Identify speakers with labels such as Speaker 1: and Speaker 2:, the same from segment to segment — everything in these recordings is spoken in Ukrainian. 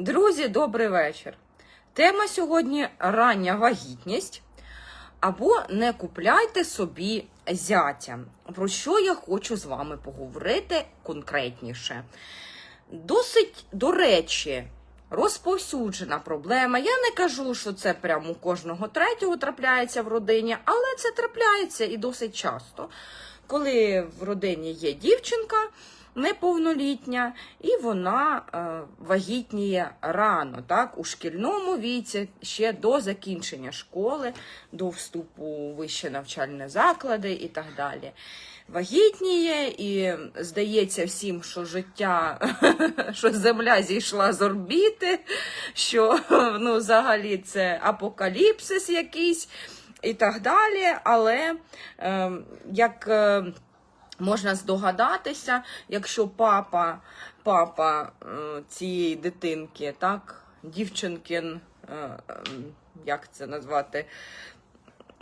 Speaker 1: Друзі, добрий вечір. Тема сьогодні рання вагітність. Або не купляйте собі зятя. Про що я хочу з вами поговорити конкретніше. Досить, до речі, розповсюджена проблема. Я не кажу, що це прямо у кожного третього трапляється в родині, але це трапляється і досить часто, коли в родині є дівчинка неповнолітня, і вона е, вагітніє рано, так, у шкільному віці, ще до закінчення школи, до вступу у вищі навчальні заклади і так далі. Вагітніє, і здається всім, що життя, що земля зійшла з орбіти, що ну, взагалі це апокаліпсис якийсь і так далі. Але е, як можна здогадатися, якщо папа, папа е, цієї дитинки, так, дівчинкин, е, е, як це назвати?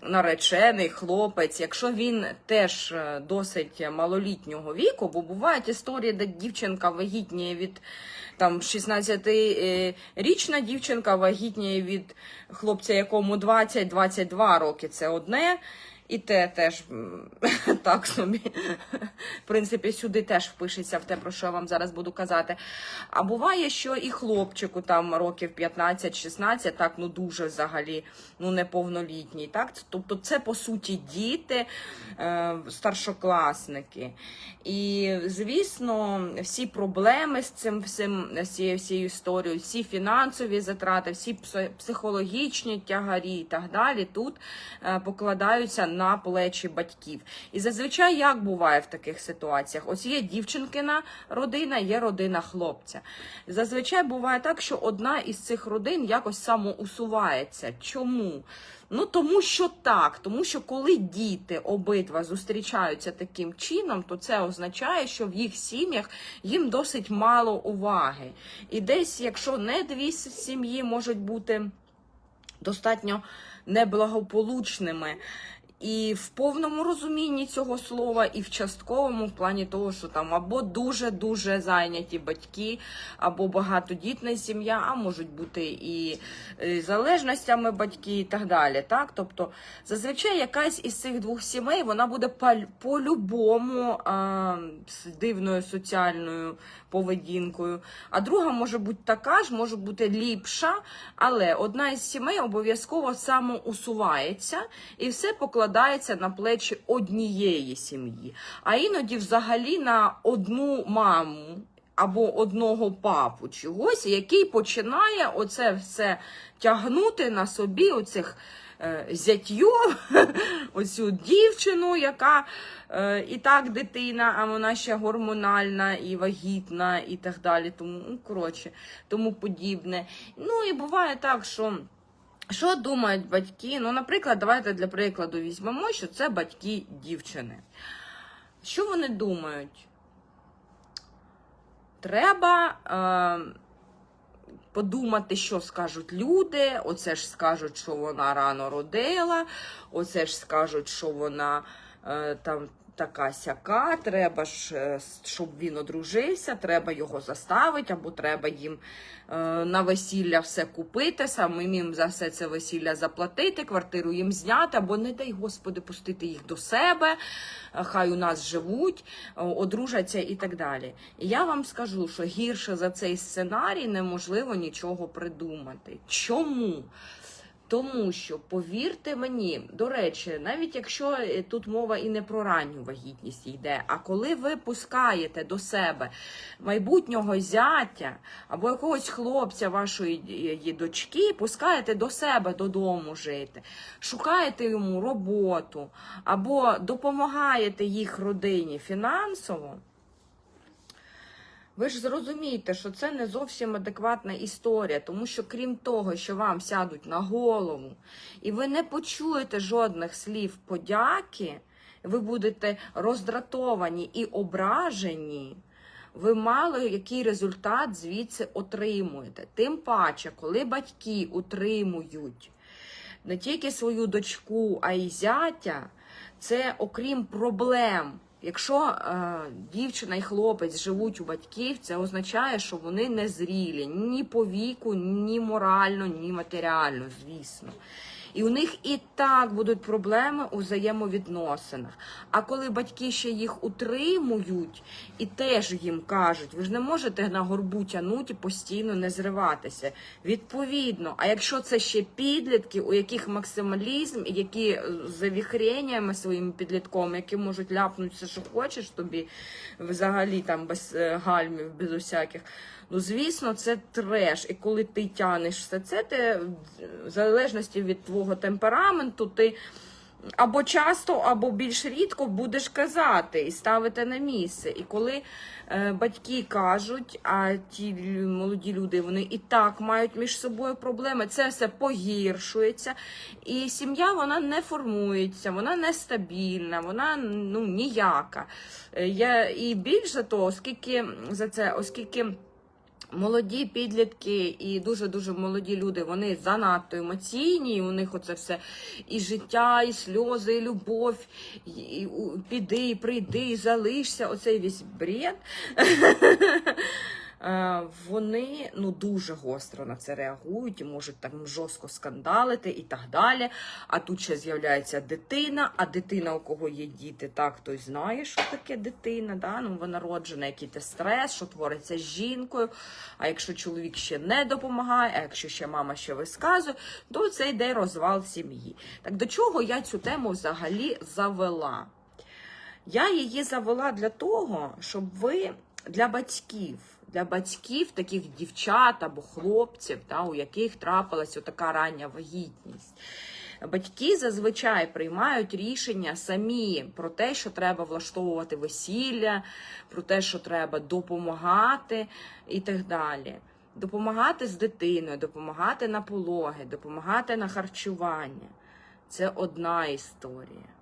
Speaker 1: наречений хлопець, якщо він теж е, досить малолітнього віку, бо бувають історії, де дівчинка вагітніє від там 16-річна дівчинка вагітніє від хлопця, якому 20-22 роки, це одне. І те теж так собі. В принципі, сюди теж впишеться в те, про що я вам зараз буду казати. А буває, що і хлопчику там років 15-16, так ну дуже взагалі ну неповнолітній. Так? Тобто, це по суті діти, е, старшокласники. І звісно, всі проблеми з цим всім, всією історією, всі фінансові затрати, всі психологічні тягарі і так далі тут е, покладаються на плечі батьків. І зазвичай як буває в таких ситуаціях? Ось є дівчинкина родина, є родина хлопця. Зазвичай буває так, що одна із цих родин якось самоусувається. Чому? Ну тому що так, тому що коли діти обидва зустрічаються таким чином, то це означає, що в їх сім'ях їм досить мало уваги. І десь, якщо не дві сім'ї можуть бути достатньо неблагополучними. І в повному розумінні цього слова, і в частковому в плані того, що там або дуже-дуже зайняті батьки, або багатодітна сім'я, а можуть бути і е, залежностями батьки, і так далі. Так? Тобто, зазвичай якась із цих двох сімей вона буде по-любому з дивною соціальною поведінкою. А друга може бути така ж, може бути ліпша, але одна із сімей обов'язково самоусувається і все покладається на плечі однієї сім'ї, а іноді взагалі на одну маму. Або одного папу чогось, який починає оце все тягнути на собі оцих е, зятьйов, оцю дівчину, яка е, і так дитина, а вона ще гормональна і вагітна, і так далі. Тому, ну, коротше, тому подібне. Ну і буває так, що. Що думають батьки? Ну, наприклад, давайте для прикладу візьмемо, що це батьки дівчини. Що вони думають? Треба е, подумати, що скажуть люди. Оце ж скажуть, що вона рано родила, оце ж скажуть, що вона е, там така сяка, треба ж, е, щоб він одружився, треба його заставити, або треба їм е, на весілля все купити, самим їм за все це весілля заплатити, квартиру їм зняти, або не дай Господи, пустити їх до себе, е, хай у нас живуть, одружаться і так далі. І я вам скажу, що гірше за цей сценарій неможливо нічого придумати. Чому? Тому що, повірте мені, до речі, навіть якщо е, тут мова і не про ранню вагітність йде, а коли ви пускаєте до себе майбутнього зятя або якогось хлопця вашої е, дочки, пускаєте до себе додому жити, шукаєте йому роботу або допомагаєте їх родині фінансово. Ви ж зрозумієте, що це не зовсім адекватна історія, тому що крім того, що вам сядуть на голову, і ви не почуєте жодних слів подяки, ви будете роздратовані і ображені. Ви мало який результат звідси отримуєте. Тим паче, коли батьки утримують не тільки свою дочку, а й зятя, це окрім проблем Якщо е, дівчина і хлопець живуть у батьків, це означає, що вони не зрілі ні по віку, ні морально, ні матеріально, звісно. І у них і так будуть проблеми у взаємовідносинах. А коли батьки ще їх утримують і теж їм кажуть, ви ж не можете на горбу тягнути і постійно не зриватися. Відповідно, а якщо це ще підлітки, у яких максималізм, які е, з завіхреннями своїми підлітковими, які можуть ляпнути все, що хочеш тобі, взагалі там без е, гальмів, без усяких. Ну, звісно, це треш. І коли ти тянеш все це, ти в залежності від твого темпераменту, ти або часто, або більш рідко будеш казати і ставити на місце. І коли е, батьки кажуть, а ті молоді люди вони і так мають між собою проблеми, це все погіршується. І сім'я вона не формується, вона нестабільна, вона ну ніяка. Е, Я, і більше того, оскільки за це, оскільки. Молоді підлітки і дуже дуже молоді люди, вони занадто емоційні. У них оце все і життя, і сльози, і любов, і піди, і прийди, і залишся. Оцей весь бред. Е, Вони ну дуже гостро на це реагують і можуть там жорстко скандалити і так далі. А тут ще з'являється дитина, а дитина, у кого є діти, так той знає, що таке дитина, да? ну, народжена, який те стрес, що твориться з жінкою. А якщо чоловік ще не допомагає, а якщо ще мама ще висказує, то це йде розвал сім'ї. Так до чого я цю тему взагалі завела? Я її завела для того, щоб ви для батьків, для батьків таких дівчат або хлопців, та, у яких трапилась така рання вагітність. Батьки зазвичай приймають рішення самі про те, що треба влаштовувати весілля, про те, що треба допомагати і так далі. Допомагати з дитиною, допомагати на пологи, допомагати на харчування. Це одна історія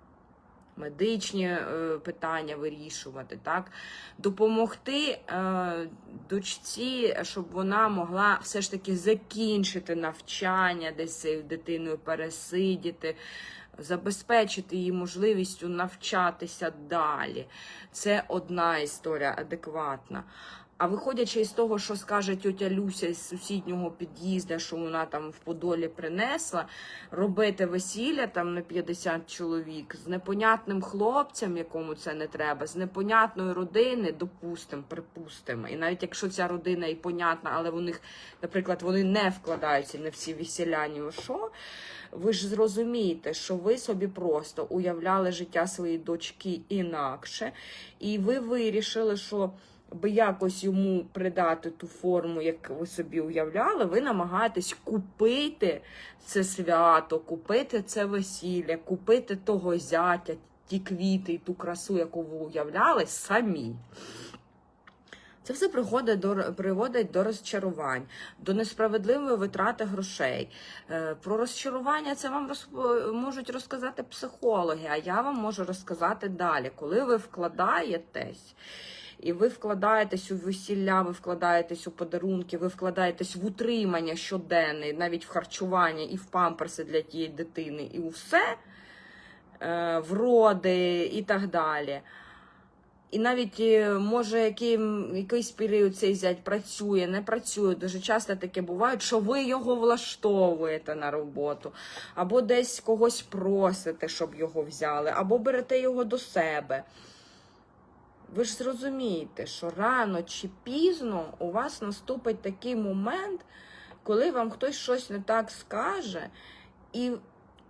Speaker 1: медичні е, питання вирішувати, так допомогти е, дочці, щоб вона могла все ж таки закінчити навчання, десь дитиною пересидіти. Забезпечити її можливістю навчатися далі. Це одна історія адекватна. А виходячи із того, що скаже тьотя Люся з сусіднього під'їзду, що вона там в Подолі принесла, робити весілля там на 50 чоловік з непонятним хлопцем, якому це не треба, з непонятної родини, допустимо, припустимо. І навіть якщо ця родина і понятна, але у них, наприклад, вони не вкладаються не всі весіляні у що. Ви ж зрозумієте, що ви собі просто уявляли життя своєї дочки інакше, і ви вирішили, що би якось йому придати ту форму, як ви собі уявляли, ви намагаєтесь купити це свято, купити це весілля, купити того зятя, ті квіти і ту красу, яку ви уявляли, самі. Це все приходить до приводить до розчарувань, до несправедливої витрати грошей. Е, Про розчарування це вам розп- можуть розказати психологи, а я вам можу розказати далі. Коли ви вкладаєтесь, і ви вкладаєтесь у весілля, ви вкладаєтесь у подарунки, ви вкладаєтесь в утримання щоденне, навіть в харчування і в памперси для тієї дитини, і у все, е, в роди і так далі. І навіть е, може яким, якийсь період цей зять працює, не працює. Дуже часто таке буває, що ви його влаштовуєте на роботу, або десь когось просите, щоб його взяли, або берете його до себе. Ви ж зрозумієте, що рано чи пізно у вас наступить такий момент, коли вам хтось щось не так скаже, і,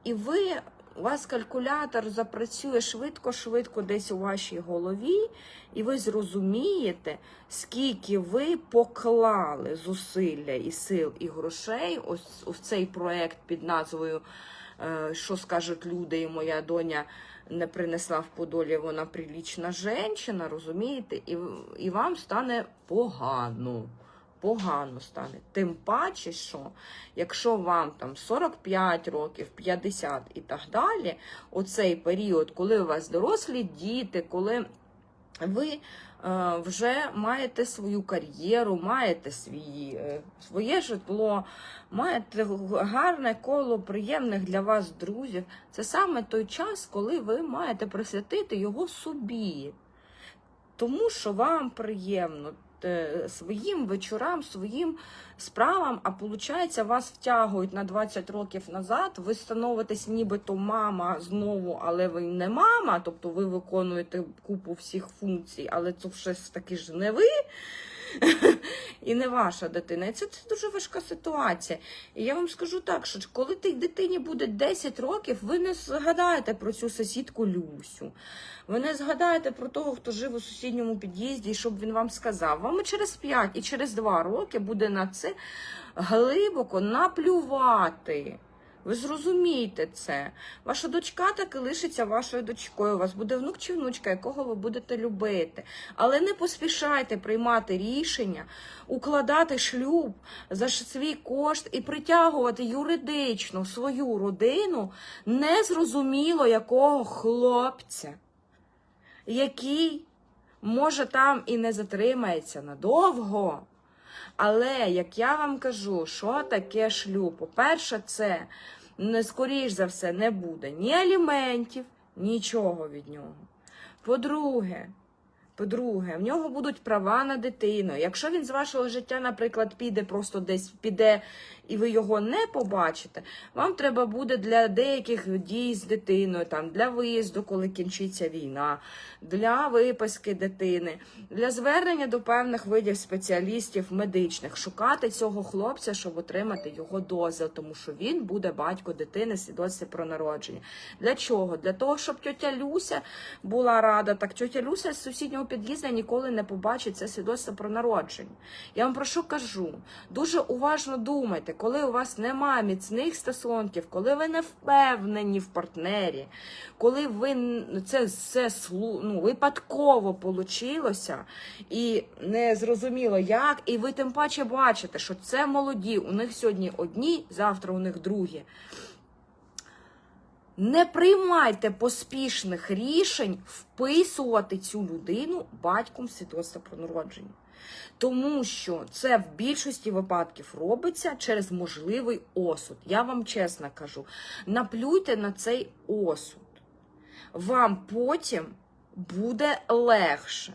Speaker 1: і ви, у вас калькулятор запрацює швидко-швидко десь у вашій голові, і ви зрозумієте, скільки ви поклали зусилля і сил і грошей ось у цей проект під назвою е, Що скажуть люди, і моя доня не принесла в Подолі, вона прилічна жінка, розумієте? І, і вам стане погано. Погано стане. Тим паче, що якщо вам там 45 років, 50 і так далі, оцей період, коли у вас дорослі діти, коли ви е, вже маєте свою кар'єру, маєте свої, е, своє житло, маєте гарне коло приємних для вас друзів. Це саме той час, коли ви маєте присвятити його собі. Тому що вам приємно своїм вечорам, своїм справам, а виходить, вас втягують на 20 років назад, ви становитесь нібито мама знову, але ви не мама, тобто ви виконуєте купу всіх функцій, але це все ж таки ж не ви. І не ваша дитина. І це, це дуже важка ситуація. І я вам скажу так, що коли тій дитині буде 10 років, ви не згадаєте про цю сусідку Люсю. Ви не згадаєте про того, хто жив у сусідньому під'їзді, і щоб він вам сказав. Вам і через 5 і через 2 роки буде на це глибоко наплювати. Ви зрозумієте це. Ваша дочка так і лишиться вашою дочкою. У вас буде внук чи внучка, якого ви будете любити. Але не поспішайте приймати рішення, укладати шлюб за свій кошт і притягувати юридично свою родину незрозуміло якого хлопця, який може там і не затримається надовго. Але як я вам кажу, що таке шлюб? По-перше, це не скоріш за все не буде ні аліментів, нічого від нього. По-друге, по-друге, в нього будуть права на дитину. Якщо він з вашого життя, наприклад, піде просто десь піде і ви його не побачите, вам треба буде для деяких дій з дитиною, там для виїзду, коли кінчиться війна, для виписки дитини, для звернення до певних видів спеціалістів медичних, шукати цього хлопця, щоб отримати його дозвіл, тому що він буде батько дитини свідоцтві про народження. Для чого? Для того, щоб тьотя Люся була рада. Так тьотя Люся з сусіднього під'їзду ніколи не побачить це свідоцтво про народження. Я вам про що кажу? Дуже уважно думайте, коли у вас немає міцних стосунків, коли ви не впевнені в партнері, коли ви це все ну, випадково получилося і не зрозуміло як, і ви тим паче бачите, що це молоді, у них сьогодні одні, завтра у них другі. Не приймайте поспішних рішень вписувати цю людину батьком свідоцтва про народження. Тому що це в більшості випадків робиться через можливий осуд. Я вам чесно кажу, наплюйте на цей осуд. Вам потім буде легше.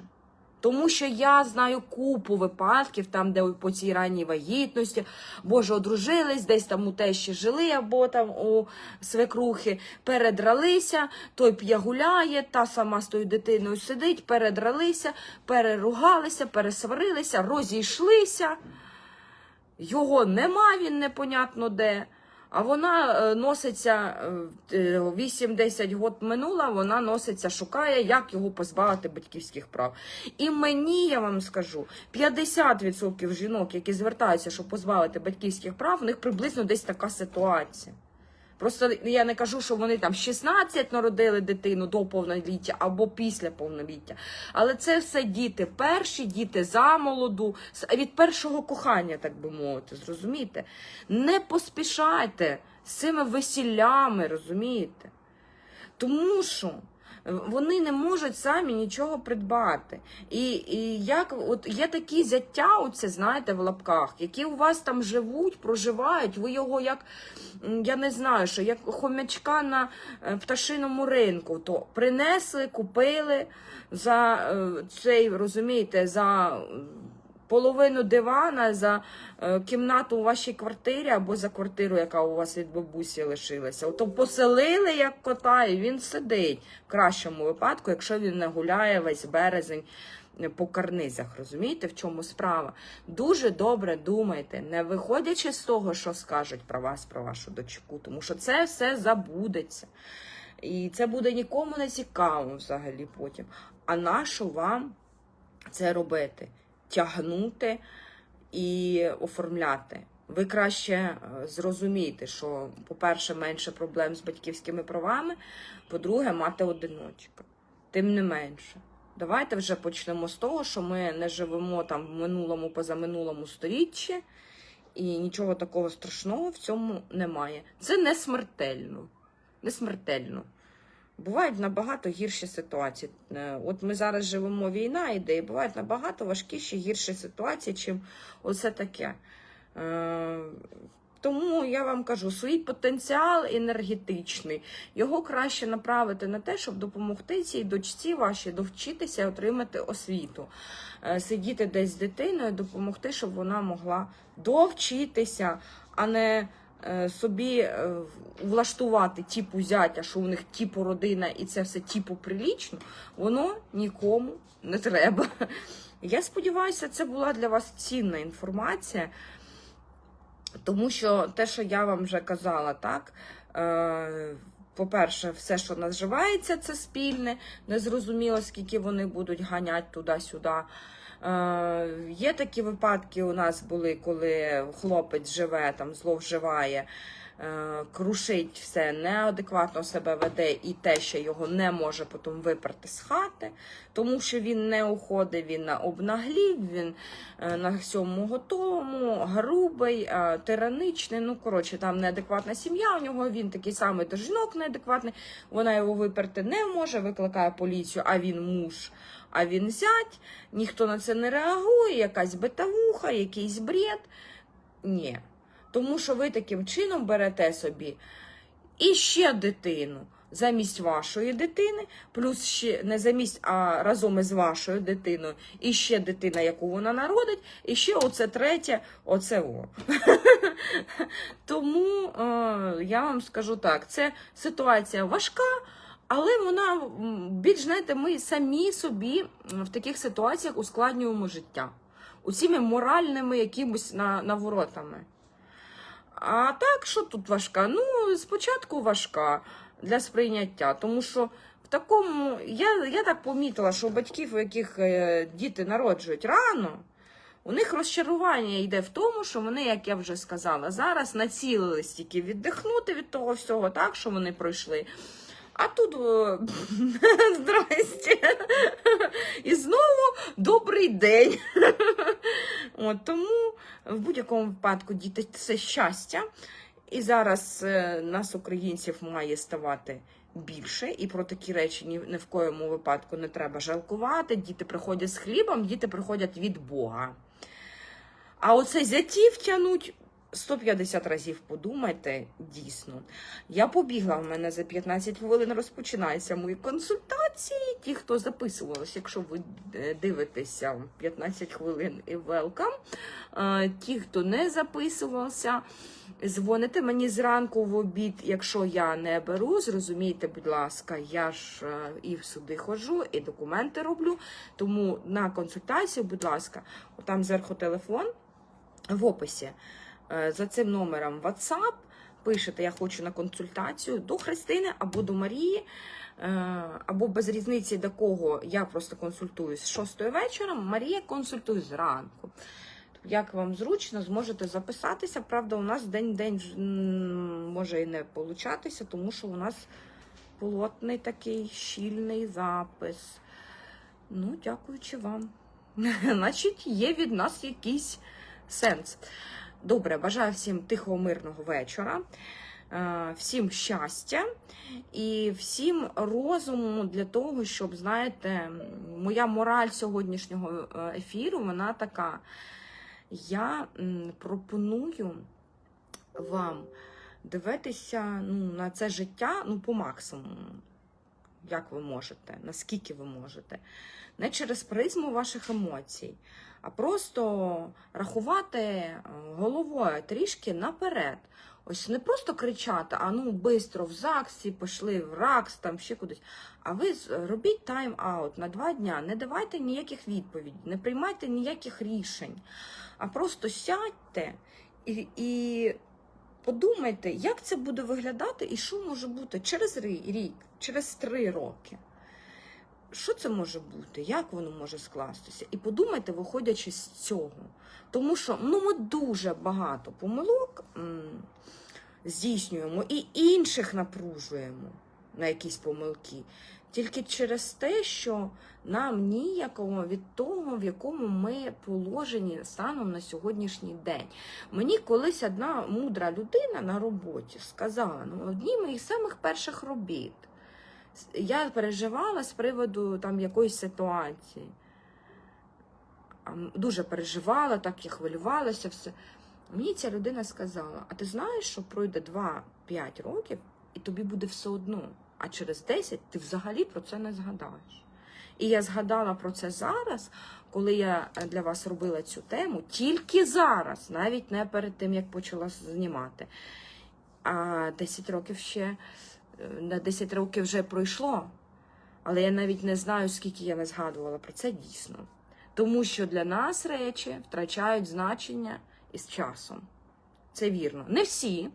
Speaker 1: Тому що я знаю купу випадків, там, де по цій ранній вагітності, боже, одружились, десь там у тещі жили, або там у свекрухи, передралися, той п'є гуляє, та сама з тою дитиною сидить, передралися, переругалися, пересварилися, розійшлися. Його нема, він непонятно де. А вона е, носиться е, е, 8-10 год минула, вона носиться, шукає, як його позбавити батьківських прав. І мені, я вам скажу, 50% жінок, які звертаються, щоб позбавити батьківських прав, у них приблизно десь така ситуація. Просто я не кажу, що вони там 16 народили дитину до повноліття або після повноліття. Але це все діти, перші діти замолоду, від першого кохання, так би мовити, зрозумієте? Не поспішайте з цими весіллями, розумієте? Тому що вони не можуть самі нічого придбати. І, і як от є такі зяття, оце, знаєте, в лапках, які у вас там живуть, проживають, ви його як, я не знаю, що як хомячка на е, пташиному ринку, то принесли, купили за е, цей, розумієте, за. Половину дивана за е, кімнату у вашій квартирі або за квартиру, яка у вас від бабусі лишилася. Ото поселили як кота, і він сидить в кращому випадку, якщо він не гуляє весь березень по карнизах. Розумієте, в чому справа? Дуже добре думайте, не виходячи з того, що скажуть про вас, про вашу дочку, тому що це все забудеться. І це буде нікому не цікаво взагалі потім. А нащо вам це робити? Тягнути і оформляти. Ви краще е, зрозумієте, що, по-перше, менше проблем з батьківськими правами, по-друге, мати одиночка. Тим не менше. Давайте вже почнемо з того, що ми не живемо там в минулому, позаминулому сторіччі, і нічого такого страшного в цьому немає. Це не смертельно. Не смертельно. Бувають набагато гірші ситуації. Е, От ми зараз живемо війна, іде, і бувають набагато важкіші, гірші ситуації, чим оце таке. Е, Тому я вам кажу, свій потенціал енергетичний, його краще направити на те, щоб допомогти цій дочці вашій довчитися і отримати освіту. Е, Сидіти десь з дитиною, допомогти, щоб вона могла довчитися, а не собі е, влаштувати типу зятя, що у них типу родина і це все типу прилічно, воно нікому не треба. Я сподіваюся, це була для вас цінна інформація. Тому що те, що я вам вже казала, так. По-перше, все, що наживається, це спільне, незрозуміло, скільки вони будуть ганяти туди-сюди. Е, є такі випадки у нас були, коли хлопець живе, там зловживає, крушить все, неадекватно себе веде, і те, що його не може потім виперти з хати, тому що він не уходить, він на обнаглів, він е, на всьому готовому, грубий, е, тираничний. Ну, коротше, там неадекватна сім'я у нього, він такий самий до жінок неадекватний, вона його виперти не може, викликає поліцію, а він муж. А він зять, ніхто на це не реагує, якась битавуха, якийсь бред. Ні. Тому що ви таким чином берете собі і ще дитину замість вашої дитини, плюс ще не замість, а разом із вашою дитиною, і ще дитина, яку вона народить, і ще оце третє, оце о. Тому е, я вам скажу так: це ситуація важка. Але вона більш знаєте, ми самі собі в таких ситуаціях ускладнюємо життя усіми моральними якимось на, наворотами. А так, що тут важка? Ну, спочатку важка для сприйняття, тому що в такому я, я так помітила, що у батьків, у яких е, діти народжують рано, у них розчарування йде в тому, що вони, як я вже сказала, зараз націлились тільки віддихнути від того всього, так, що вони пройшли. А тут здрасте. І знову добрий день. От, тому в будь-якому випадку діти це щастя. І зараз е, нас, українців, має ставати більше, і про такі речі ні, ні в коєму випадку не треба жалкувати. Діти приходять з хлібом, діти приходять від Бога. А оце зятів тянуть 150 разів подумайте, дійсно. Я побігла, в мене за 15 хвилин розпочинаються мої консультації. Ті, хто записувалися, якщо ви е, дивитеся 15 хвилин і. Е, Ті, хто не записувався, дзвоните мені зранку в обід, якщо я не беру, зрозумійте, будь ласка, я ж е, і в суди ходжу, і документи роблю. Тому на консультацію, будь ласка, там зверху телефон в описі. Е, За цим номером WhatsApp пишете, я хочу на консультацію до Христини або до Марії, е, або без різниці до кого я просто консультуюсь з 6 вечора, Марія консультує зранку. Як вам зручно, зможете записатися. Правда, у нас день-день може і не получатися, тому що у нас плотний такий щільний запис. Ну, дякуючи вам. Значить, є від нас якийсь сенс. Добре, бажаю всім тихого, мирного вечора, е, всім щастя і всім розуму для того, щоб, знаєте, моя мораль сьогоднішнього е, ефіру, вона така. Я пропоную вам дивитися ну, на це життя ну, по максимуму, як ви можете, наскільки ви можете. Не через призму ваших емоцій, а просто рахувати е, головою трішки наперед. Ось не просто кричати, а ну бистро в ЗАГСі, пішли в РАКС, там ще кудись. А ви робіть тайм-аут на два дня, не давайте ніяких відповідей, не приймайте ніяких рішень, а просто сядьте і, і подумайте, як це буде виглядати і що може бути через рік, через три роки. Що це може бути? Як воно може скластися? І подумайте, виходячи з цього. Тому що ну, ми дуже багато помилок здійснюємо і інших напружуємо на якісь помилки. Тільки через те, що нам ніякого від того, в якому ми положені станом на сьогоднішній день. Мені колись одна мудра людина на роботі сказала: ну, одні моїх самих перших робіт. Я переживала з приводу там якоїсь ситуації. Дуже переживала, так я хвилювалася, все. Мені ця людина сказала: а ти знаєш, що пройде 2-5 років, і тобі буде все одно. А через 10 ти взагалі про це не згадаєш. І я згадала про це зараз, коли я е, для вас робила цю тему, тільки зараз, навіть не перед тим, як почала знімати. А 10 років ще е, на 10 років вже пройшло. Але я навіть не знаю, скільки я не згадувала про це дійсно. Тому що для нас речі втрачають значення із часом. Це вірно. Не всі,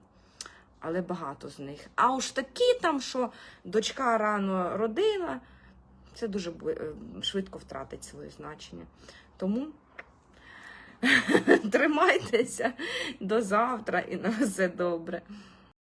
Speaker 1: але багато з них. А уж такі там, що дочка рано родила, це дуже е, швидко втратить своє значення. Тому тримайтеся до завтра і на все добре.